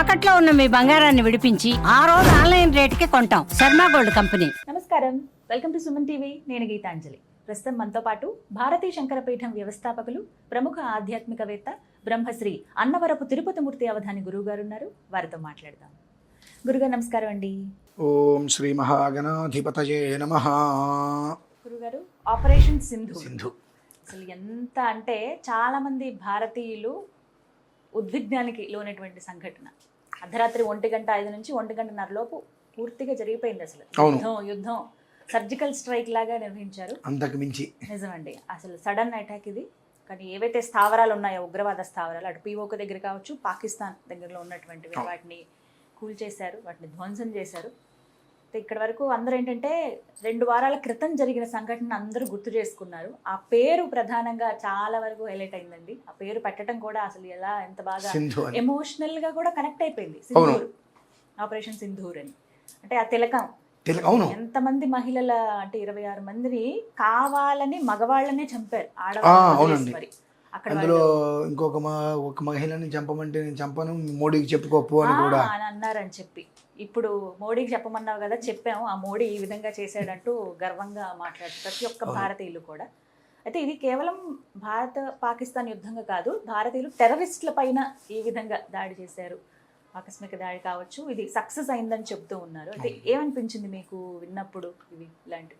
తాకట్లో ఉన్న మీ బంగారాన్ని విడిపించి ఆ రోజు ఆన్లైన్ రేటుకి కొంటాం. Sharma gold company. నమస్కారం. Welcome to Suman TV. నేను గీతాంజలి. ప్రస్తుతం మనతో పాటు భారతీ శంకరపీఠం వ్యవస్థాపకులు ప్రముఖ ఆధ్యాత్మికవేత్త బ్రహ్మశ్రీ అన్నవరపు తిరుపతిమూర్తి అవధాని గురువు గారు ఉన్నారు. వారితో మాట్లాడదాం. గురుగారు నమస్కారం అండి. ఓం శ్రీ మహాగణాధిపతయే నమ. గురుగారు ఆపరేషన్ సింధు. సింధు. అసలు ఎంత అంటే చాలా మంది భారతీయులు ఉద్విగ్నానికి లోనటువంటి సంఘటన. అర్ధరాత్రి ఒంటి గంట ఐదు నుంచి ఒంటి గంటన్నర లోపు పూర్తిగా జరిగిపోయింది అసలు. యుద్ధం యుద్ధం. సర్జికల్ స్ట్రైక్ లాగా నిర్వహించారు. అంతకు మించి. నిజమండి. అసలు సడన్ అటాక్ ఇది. కానీ ఏవైతే స్థావరాలు ఉన్నాయో ఉగ్రవాద స్థావరాలు అటు పీఓక దగ్గర కావచ్చు పాకిస్తాన్ దగ్గరలో ఉన్నటువంటివి వాటిని కూల్చేశారు వాటిని ధ్వంసం చేశారు. ఇక్కడ వరకు అందరూ ఏంటంటే రెండు వారాల క్రితం జరిగిన సంఘటన అందరూ గుర్తు చేసుకున్నారు. ఆ పేరు ప్రధానంగా చాలా వరకు హైలైట్ అయిందండి. ఆ పేరు పెట్టడం కూడా అసలు ఎలా ఎంత బాగా ఎమోషనల్గా కూడా కనెక్ట్ అయిపోయింది. సింధూర్. ఆపరేషన్ సింధూర్ అని. అంటే ఆ తిలకం. అవును. ఎంతమంది మహిళల అంటే ఇరవై ఆరు మందిని కావాలని మగవాళ్ళనే చంపారు. ఆడవాళ్ళు. మరి. అందులో ఇంకొక మా ఒక మహిళని చంపమంటే నేను చంపను మోడీకి చెప్పుకోపు అని కూడా. అని అన్నారని చెప్పి. ఇప్పుడు మోడీకి చెప్పమన్నావు కదా చెప్పాము. ఆ మోడీ ఈ విధంగా చేశాడంటూ గర్వంగా మాట్లాడు ప్రతి ఒక్క. భారతీయులు కూడా. అయితే ఇది కేవలం భారత పాకిస్తాన్ యుద్ధంగా కాదు భారతీయులు టెర్రరిస్టుల పైన ఈ విధంగా దాడి చేశారు. ఆకస్మిక దాడి కావచ్చు. ఇది సక్సెస్ అయిందని చెప్తూ ఉన్నారు. అయితే ఏమనిపించింది మీకు విన్నప్పుడు ఇవి ఇలాంటివి?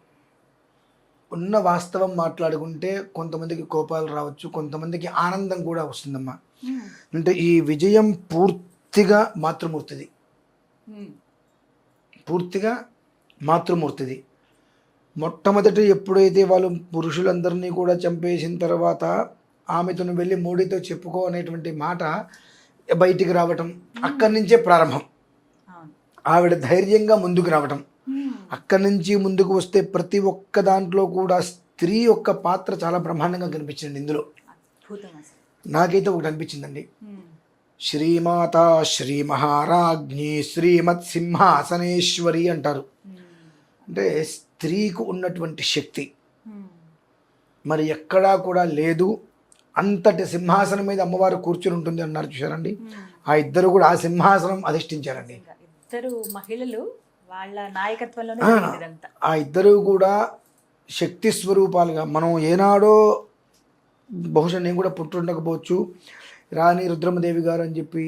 ఉన్న వాస్తవం మాట్లాడుకుంటే కొంతమందికి కోపాలు రావచ్చు కొంతమందికి ఆనందం కూడా వస్తుందమ్మా. అంటే ఈ విజయం పూర్తిగా మాతృమూర్తిది. ఉమ్. పూర్తిగా మాతృమూర్తిది. మొట్టమొదటి ఎప్పుడైతే వాళ్ళు పురుషులందరినీ కూడా చంపేసిన తర్వాత ఆమెతోను వెళ్ళి మోడీతో చెప్పుకో అనేటువంటి మాట బయటికి రావటం అక్కడి నుంచే ప్రారంభం. ఆవిడ ధైర్యంగా ముందుకు రావటం. అక్కడి నుంచి ముందుకు వస్తే ప్రతి ఒక్క దాంట్లో కూడా స్త్రీ యొక్క పాత్ర చాలా బ్రహ్మాండంగా కనిపించింది ఇందులో నాకైతే ఒకటి అనిపించిందండి. శ్రీమాత శ్రీ మహారాజ్ఞి శ్రీమత్ సింహాసనేశ్వరి అంటారు. అంటే స్త్రీకు ఉన్నటువంటి శక్తి. మరి ఎక్కడా కూడా లేదు అంతటి సింహాసనం మీద అమ్మవారు కూర్చుని ఉంటుంది అన్నారు చూశారండి ఉమ్. ఆ ఇద్దరు కూడా ఆ సింహాసనం అధిష్ఠించారండి ఇద్దరు మహిళలు వాళ్ళ నాయకత్వంలోనే ఆ. ఇద్దరు కూడా శక్తి స్వరూపాలుగా మనం ఏనాడో బహుశా నేను కూడా పుట్టుండకపోవచ్చు. రాణి రుద్రమదేవి గారు అని చెప్పి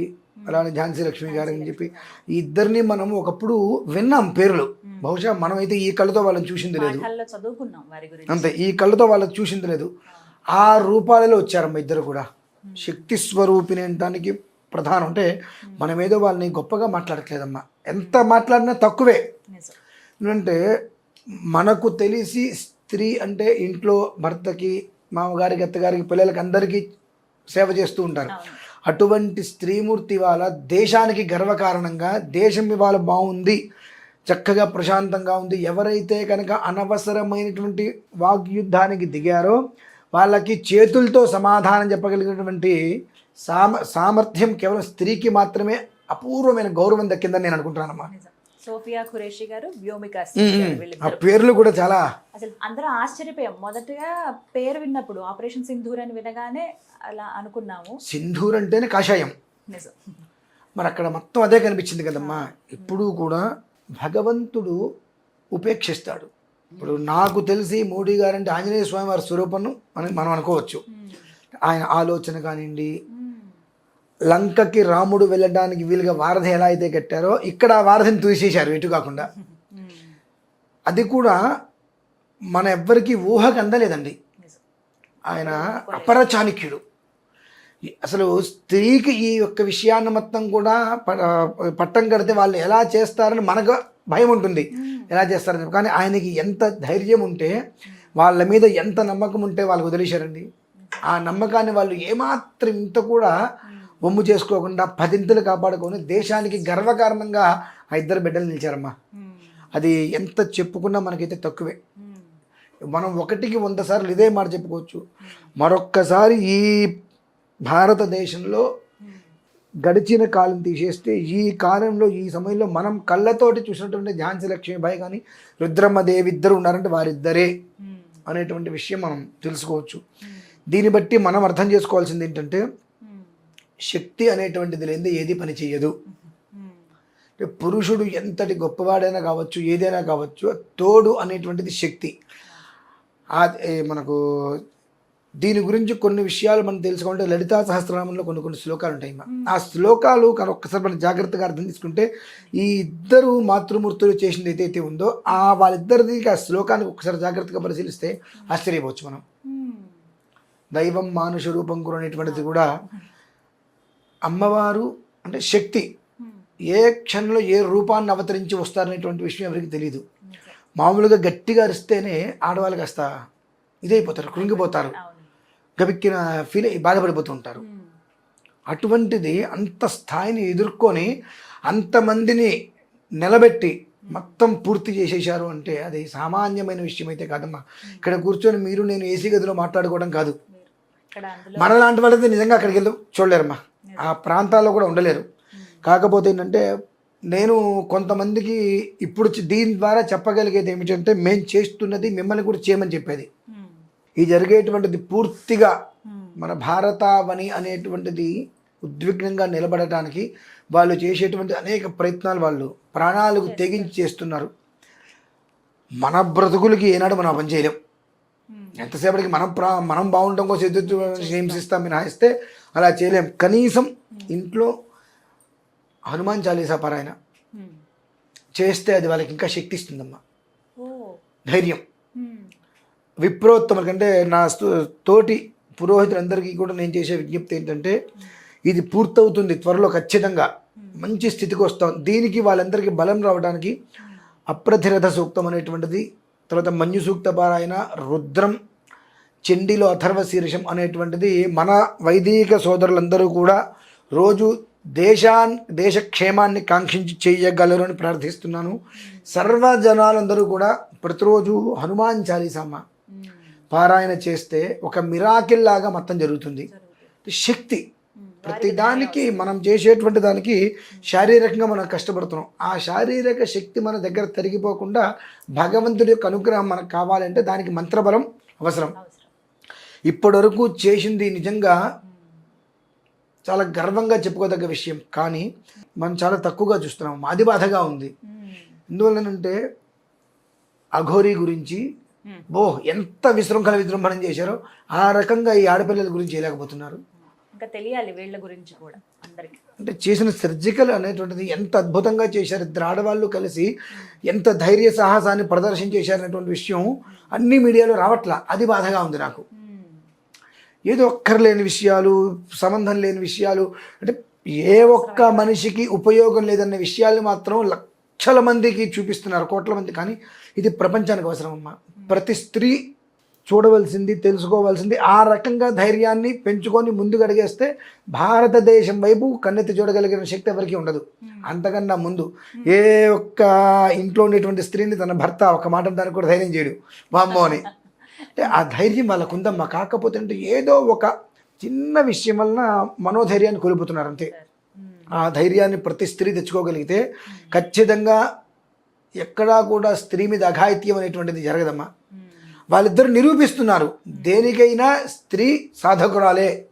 అలానే ఝాన్సీ లక్ష్మి గారు అని చెప్పి ఈ ఇద్దరిని మనం ఒకప్పుడు విన్నాం పేర్లు. బహుశా మనమైతే ఈ కళ్ళతో వాళ్ళని చూసింది లేదు. అంతే ఈ కళ్ళతో వాళ్ళకి చూసింది లేదు. ఆ. రూపాలలో వచ్చారమ్మ ఇద్దరు కూడా. శక్తి స్వరూపిణి అనడానికి ప్రధానం. అంటే మనమేదో వాళ్ళని గొప్పగా మాట్లాడట్లేదమ్మా. ఎంత మాట్లాడినా తక్కువే. ఎందుకంటే మనకు తెలిసి స్త్రీ అంటే ఇంట్లో భర్తకి మామగారికి అత్తగారికి పిల్లలకి అందరికీ సేవ చేస్తూ ఉంటారు. అటువంటి స్త్రీమూర్తి వాళ్ళ దేశానికి గర్వకారణంగా దేశం ఇవాళ బాగుంది చక్కగా ప్రశాంతంగా ఉంది ఎవరైతే కనుక అనవసరమైనటువంటి వాగ్యుద్ధానికి దిగారో వాళ్ళకి చేతులతో సమాధానం చెప్పగలిగినటువంటి సామ సామర్థ్యం కేవలం స్త్రీకి మాత్రమే అపూర్వమైన గౌరవం దక్కిందని నేను అనుకుంటున్నానమ్మా. సోఫియా ఖురేషి గారు వ్యోమిక గారు. ఆ పేర్లు కూడా చాలా అసలు అందరూ ఆశ్చర్యపోయాం. మొదటగా పేరు విన్నప్పుడు ఆపరేషన్ సింధూర్ అని వినగానే అలా అనుకున్నాము. సింధూర్ అంటేనే కాషాయం. మరి అక్కడ మొత్తం అదే కనిపించింది కదమ్మా. ఎప్పుడూ కూడా భగవంతుడు ఉపేక్షిస్తాడు. ఇప్పుడు నాకు తెలిసి మోడీ గారంటే ఆంజనేయ స్వామి వారి స్వరూపం అని మనం అనుకోవచ్చు. ఆయన ఆలోచన కానివ్వండి. లంకకి రాముడు వెళ్ళడానికి వీలుగా వారధి ఎలా అయితే కట్టారో ఇక్కడ ఆ వారధిని తూసేశారు ఇటు కాకుండా. అది కూడా మన ఎవ్వరికీ ఊహకు అందలేదండి. ఆయన అపర చాణక్యుడు అసలు స్త్రీకి ఈ యొక్క విషయాన్ని మొత్తం కూడా ప- పట్టం కడితే వాళ్ళు ఎలా చేస్తారని మనకు భయం ఉంటుంది. ఎలా చేస్తారని. కానీ ఆయనకి ఎంత ధైర్యం ఉంటే వాళ్ళ మీద ఎంత నమ్మకం ఉంటే వాళ్ళు వదిలేశారండి. ఆ నమ్మకాన్ని వాళ్ళు ఏమాత్రం ఇంత కూడా వమ్ము చేసుకోకుండా పదింతలు కాపాడుకొని దేశానికి గర్వకారణంగా ఆ ఇద్దరు బిడ్డలు నిలిచారమ్మా. అది ఎంత చెప్పుకున్నా మనకైతే తక్కువే. మనం ఒకటికి వంద సార్లు ఇదే మాట చెప్పుకోవచ్చు మరొక్కసారి ఈ భారతదేశంలో గడిచిన కాలం తీసేస్తే ఈ కాలంలో ఈ సమయంలో మనం కళ్ళతోటి చూసినటువంటి ఝాన్సీ లక్ష్మీబాయి కానీ రుద్రమ్మదేవి ఇద్దరు ఉన్నారంటే వారిద్దరే. అనేటువంటి విషయం మనం తెలుసుకోవచ్చు దీన్ని బట్టి మనం అర్థం చేసుకోవాల్సింది ఏంటంటే. శక్తి అనేటువంటిది లేనిదే ఏది పని చేయదు. పురుషుడు ఎంతటి గొప్పవాడైనా కావచ్చు ఏదైనా కావచ్చు తోడు అనేటువంటిది శక్తి. మనకు దీని గురించి కొన్ని విషయాలు మనం తెలుసుకుంటే లలితా సహస్రనామంలో కొన్ని కొన్ని శ్లోకాలు ఉంటాయి. ఆ శ్లోకాలు కానీ ఒక్కసారి మనం జాగ్రత్తగా అర్థం చేసుకుంటే ఈ ఇద్దరు మాతృమూర్తులు చేసింది ఏదైతే ఉందో ఆ వాళ్ళిద్దరిది ఆ శ్లోకానికి ఒకసారి జాగ్రత్తగా పరిశీలిస్తే ఆశ్చర్యపోవచ్చు మనం. దైవం మానుష రూపం కూడా అనేటువంటిది కూడా అమ్మవారు అంటే శక్తి మ్మ్. ఏ క్షణంలో ఏ రూపాన్ని అవతరించి వస్తారనేటువంటి విషయం ఎవరికి తెలియదు. మామూలుగా గట్టిగా అరిస్తేనే ఆడవాళ్ళు కాస్త ఇదైపోతారు కృంగిపోతారు. గబిక్కిన ఫీల్ అయ్యి బాధపడిపోతూ ఉంటారు. మ్మ్. అటువంటిది అంత స్థాయిని ఎదుర్కొని అంతమందిని నిలబెట్టి మొత్తం పూర్తి చేసేశారు అంటే అది సామాన్యమైన విషయం అయితే కాదమ్మా ఇక్కడ కూర్చొని మీరు నేను ఏసీ గదిలో మాట్లాడుకోవడం కాదు. మీరు ఇక్కడ అందులో మన లాంటి వాళ్ళైతే నిజంగా అక్కడికి వెళ్ళి చూడలేరమ్మా. ఆ ప్రాంతాల్లో కూడా ఉండలేరు కాకపోతే ఏంటంటే నేను కొంతమందికి ఇప్పుడు దీని ద్వారా చెప్పగలిగేది ఏమిటంటే మేము చేస్తున్నది మిమ్మల్ని కూడా చేయమని చెప్పేది. ఈ జరిగేటువంటిది పూర్తిగా. మన భారతావని అనేటువంటిది ఉద్విగ్నంగా నిలబడటానికి వాళ్ళు చేసేటువంటి అనేక ప్రయత్నాలు వాళ్ళు ప్రాణాలకు తెగించి చేస్తున్నారు మన బ్రతుకులకి ఏనాడు మనం పని చేయలేం. ఎంతసేపటికి మనం ప్రా మనం బాగుండటం కోసం ఎదుటి హింసిస్తాం మినహాయిస్తే అలా చేయలేం. కనీసం ఇంట్లో హనుమాన్ చాలీసా పారాయణ మ్మ్. చేస్తే అది వాళ్ళకి ఇంకా శక్తి ఇస్తుందమ్మా ధైర్యం. విప్రోత్తముల కంటే నా తోటి పురోహితులందరికీ కూడా నేను చేసే విజ్ఞప్తి ఏంటంటే ఇది పూర్తవుతుంది త్వరలో ఖచ్చితంగా. మంచి స్థితికి వస్తాం. దీనికి వాళ్ళందరికీ బలం రావడానికి అప్రతిరథ సూక్తం అనేటువంటిది తర్వాత మంజు సూక్త పారాయణ రుద్రం చండీలో అథర్వ శీర్షం అనేటువంటిది మన వైదిక సోదరులందరూ కూడా రోజు దేశాన్ దేశ క్షేమాన్ని కాంక్షించి చేయగలరు అని ప్రార్థిస్తున్నాను. సర్వ జనాలందరూ కూడా ప్రతిరోజు హనుమాన్ చాలీసమ్మ మ్మ్. పారాయణ చేస్తే ఒక మిరాకిల్ లాగా మొత్తం జరుగుతుంది. శక్తి మ్మ్. ప్రతిదానికి మనం చేసేటువంటి దానికి శారీరకంగా మనం కష్టపడుతున్నాం ఆ శారీరక శక్తి మన దగ్గర తరిగిపోకుండా భగవంతుడి యొక్క అనుగ్రహం మనకు కావాలంటే దానికి మంత్రబలం అవసరం అవసరం ఇప్పటి వరకు చేసింది నిజంగా చాలా గర్వంగా చెప్పుకోదగ్గ విషయం కానీ మనం చాలా తక్కువగా చూస్తున్నాం అది బాధగా ఉంది. ఎందువల్లనంటే అఘోరీ గురించి. బో ఎంత విశృంఖల విజృంభణం చేశారో ఆ రకంగా ఈ ఆడపిల్లల గురించి చేయలేకపోతున్నారు ఇంకా తెలియాలి వీళ్ళ గురించి కూడా అందరికి. అంటే చేసిన సర్జికల్ అనేటువంటిది ఎంత అద్భుతంగా చేశారు ఇద్దరు ఆడవాళ్ళు కలిసి ఎంత ధైర్య సాహసాన్ని ప్రదర్శించేశారనేటువంటి విషయం అన్ని మీడియాలో రావట్లా. అది బాధగా ఉంది నాకు. ఏదో ఒక్కర్లేని విషయాలు సంబంధం లేని విషయాలు అంటే ఏ ఒక్క మనిషికి ఉపయోగం లేదన్న విషయాల్ని మాత్రం లక్షల మందికి చూపిస్తున్నారు కోట్ల మంది. కానీ ఇది ప్రపంచానికి అవసరం అమ్మా. ప్రతి స్త్రీ చూడవలసింది తెలుసుకోవాల్సింది ఆ రకంగా ధైర్యాన్ని పెంచుకొని ముందుకు అడిగేస్తే భారతదేశం వైపు కన్నెత్తి చూడగలిగిన శక్తి ఎవరికి ఉండదు. అంతకన్నా ముందు ఏ ఒక్క ఇంట్లో ఉండేటువంటి స్త్రీని తన భర్త ఒక మాట దానికి కూడా ధైర్యం చేయడు. వామ్మో అని. అంటే ఆ ధైర్యం వాళ్ళకు ఉందమ్మా కాకపోతే అంటే ఏదో ఒక చిన్న విషయం వలన మనోధైర్యాన్ని కోల్పోతున్నారు అంతే. ఆ ధైర్యాన్ని ప్రతి స్త్రీ తెచ్చుకోగలిగితే ఖచ్చితంగా ఎక్కడా కూడా స్త్రీ మీద అఘాయిత్యం అనేటువంటిది జరగదమ్మా. వాళ్ళిద్దరు నిరూపిస్తున్నారు. దేనికైనా స్త్రీ సాధకురాలే.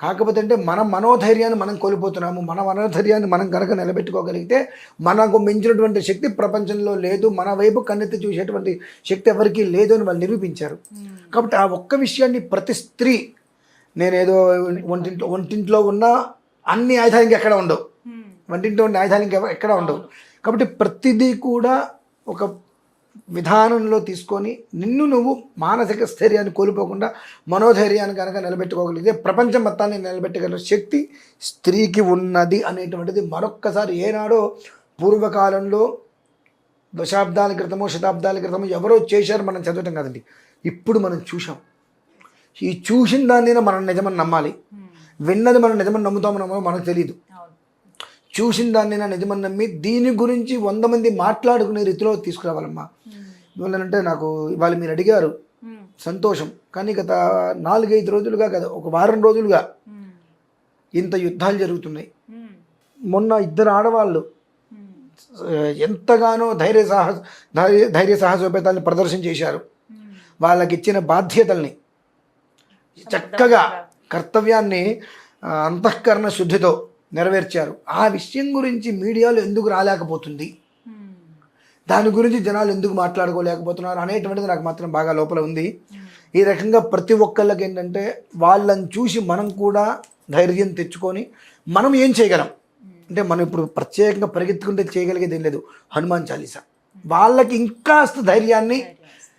కాకపోతే అంటే మన మనోధైర్యాన్ని మనం కోల్పోతున్నాము. మన మనోధైర్యాన్ని మనం కనుక నిలబెట్టుకోగలిగితే మనకు మించినటువంటి శక్తి ప్రపంచంలో లేదు. మన వైపు కన్నెత్తి చూసేటువంటి శక్తి ఎవరికీ లేదు అని వాళ్ళు నిరూపించారు. కాబట్టి ఆ ఒక్క విషయాన్ని ప్రతి స్త్రీ నేనేదో ఒంటింట్లో ఒంటింట్లో ఉన్న అన్ని ఆయుధాలు ఇంకెక్కడ ఉండవు. వంటింట్లో ఉన్న ఆయుధాలు ఇంకా ఎక్కడ ఉండవు. కాబట్టి ప్రతిదీ కూడా ఒక విధానంలో తీసుకొని నిన్ను నువ్వు మానసిక స్థైర్యాన్ని కోల్పోకుండా మనోధైర్యాన్ని కనుక నిలబెట్టుకోగలిగితే ప్రపంచం మొత్తాన్ని నిలబెట్టగల శక్తి స్త్రీకి ఉన్నది అనేటువంటిది మరొక్కసారి ఏనాడో పూర్వకాలంలో దశాబ్దాల క్రితమో శతాబ్దాల క్రితమో ఎవరో చేశారు మనం చదవటం కాదండి. ఇప్పుడు మనం చూసాం ఈ చూసిన దాన్ని మనం నిజమని నమ్మాలి. విన్నది మనం నిజమని నమ్ముతామో నమ్మో మనకు తెలియదు చూసిన దాన్ని నా నిజమని నమ్మి దీని గురించి వంద మంది మాట్లాడుకునే రీతిలో తీసుకురావాలమ్మా ఎందువల్లనంటే నాకు ఇవాళ మీరు అడిగారు. సంతోషం కానీ గత నాలుగైదు రోజులుగా కదా ఒక వారం రోజులుగా. ఇంత యుద్ధాలు జరుగుతున్నాయి. మొన్న ఇద్దరు ఆడవాళ్ళు ఎంతగానో ధైర్య సాహస ధైర్య ధైర్య సాహసోపేతాన్ని ప్రదర్శన చేశారు. వాళ్ళకి ఇచ్చిన బాధ్యతల్ని చక్కగా కర్తవ్యాన్ని అంతఃకరణ శుద్ధితో నెరవేర్చారు. ఆ విషయం గురించి మీడియాలో ఎందుకు రాలేకపోతుంది? దాని గురించి జనాలు ఎందుకు మాట్లాడుకోలేకపోతున్నారు అనేటువంటిది నాకు మాత్రం బాగా లోపల ఉంది. ఈ రకంగా ప్రతి ఒక్కళ్ళకి ఏంటంటే వాళ్ళని చూసి మనం కూడా ధైర్యం తెచ్చుకొని మనం ఏం చేయగలం? అంటే మనం ఇప్పుడు ప్రత్యేకంగా పరిగెత్తుకుంటే చేయగలిగేది ఏం లేదు. హనుమాన్ చాలీసా. వాళ్ళకి ఇంకాస్త ధైర్యాన్ని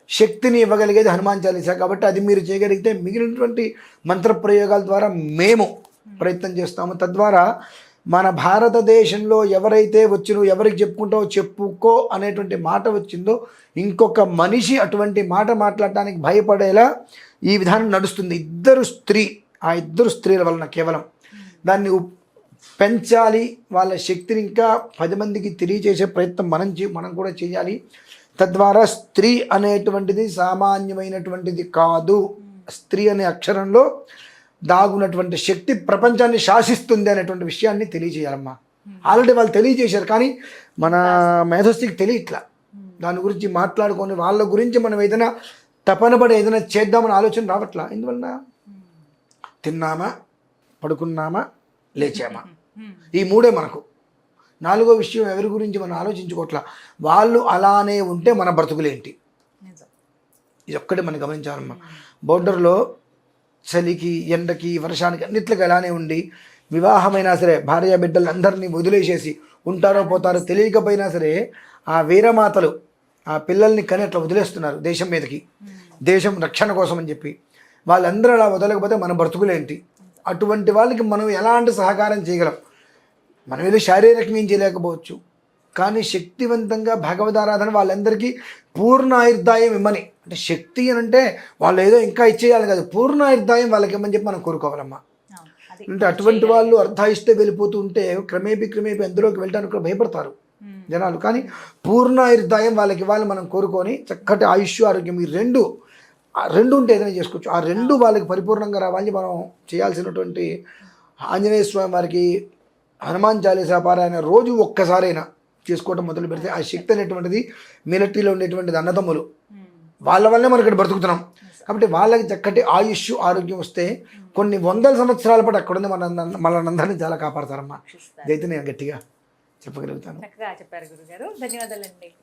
శక్తిని ఇవ్వగలిగేది హనుమాన్ చాలీసా. కాబట్టి అది మీరు చేయగలిగితే మిగిలినటువంటి మంత్ర ప్రయోగాల ద్వారా మేము ప్రయత్నం చేస్తాము. తద్వారా మన భారతదేశంలో ఎవరైతే వచ్చినో ఎవరికి చెప్పుకుంటావో చెప్పుకో అనేటువంటి మాట వచ్చిందో ఇంకొక మనిషి అటువంటి మాట మాట్లాడటానికి భయపడేలా ఈ విధానం నడుస్తుంది. ఇద్దరు స్త్రీ ఆ ఇద్దరు స్త్రీల వలన కేవలం. దాన్ని ఉప్- పెంచాలి. వాళ్ళ శక్తిని ఇంకా పది మందికి తెలియజేసే ప్రయత్నం మనం చే మనం కూడా చేయాలి. తద్వారా స్త్రీ అనేటువంటిది సామాన్యమైనటువంటిది కాదు. స్త్రీ అనే అక్షరంలో దాగున్నటువంటి శక్తి ప్రపంచాన్ని శాసిస్తుంది అనేటువంటి విషయాన్ని తెలియజేయాలమ్మా. ఆల్రెడీ వాళ్ళు తెలియజేశారు కానీ మన మేధస్సుకి తెలియట్లా. దాని గురించి మాట్లాడుకొని వాళ్ళ గురించి మనం ఏదైనా తపనపడి ఏదైనా చేద్దామని ఆలోచన రావట్లా? ఎందువలన? తిన్నామా? పడుకున్నామా? లేచామా? ఈ మూడే మనకు. నాలుగో విషయం ఎవరి గురించి మనం ఆలోచించుకోవట్లా వాళ్ళు అలానే ఉంటే మన బ్రతుకులేంటి ఇది ఒక్కటే మనం గమనించాలమ్మా. బోర్డర్లో చలికి ఎండకి వర్షానికి అన్నిట్లకి అలానే ఉండి వివాహమైనా సరే భార్య బిడ్డలందరినీ వదిలేసేసి ఉంటారో పోతారో తెలియకపోయినా సరే ఆ వీరమాతలు ఆ పిల్లల్ని కని అట్లా వదిలేస్తున్నారు దేశం మీదకి. దేశం రక్షణ కోసం అని చెప్పి. వాళ్ళందరూ అలా వదలకపోతే మన బ్రతుకులేంటి? అటువంటి వాళ్ళకి మనం ఎలాంటి సహకారం చేయగలం? మనం ఏదో శారీరకంగా ఏం చేయలేకపోవచ్చు. కానీ శక్తివంతంగా భగవదారాధన వాళ్ళందరికీ పూర్ణ ఆయుర్దాయం ఇమ్మని. అంటే శక్తి అని అంటే వాళ్ళు ఏదో ఇంకా ఇచ్చేయాలి కాదు పూర్ణ ఆయుర్దాయం వాళ్ళకి ఇమ్మని చెప్పి మనం కోరుకోవాలమ్మా. అంటే అటువంటి వాళ్ళు అర్ధాయిస్తే వెళ్ళిపోతూ ఉంటే క్రమేపీ క్రమేపీ అందులోకి వెళ్ళడానికి కూడా భయపడతారు. జనాలు. కానీ పూర్ణ ఆయుర్దాయం వాళ్ళకి ఇవ్వాలి మనం కోరుకొని చక్కటి ఆయుష్ ఆరోగ్యం ఈ రెండు ఆ రెండు ఉంటే ఏదైనా చేసుకోవచ్చు. ఆ రెండు వాళ్ళకి పరిపూర్ణంగా రావాలి మనం చేయాల్సినటువంటి ఆంజనేయ స్వామి వారికి హనుమాన్ చాలీసా పారాయణ రోజు ఒక్కసారైనా చేసుకోవడం మొదలు పెడితే ఆ శక్తి అనేటువంటిది మిలిటరీలో ఉండేటువంటిది అన్నదమ్ములు. మ్మ్. వాళ్ళ వల్లనే మనం ఇక్కడ బ్రతుకుతున్నాం. కాబట్టి వాళ్ళకి చక్కటి ఆయుష్ ఆరోగ్యం వస్తే కొన్ని వందల సంవత్సరాల పాటు అక్కడ ఉంది మన మనందరినీ చాలా కాపాడతారమ్మా. ఇదైతే నేను గట్టిగా చెప్పగలుగుతాను. చక్కగా చెప్పారు గురుగారు. ధన్యవాదాలండి.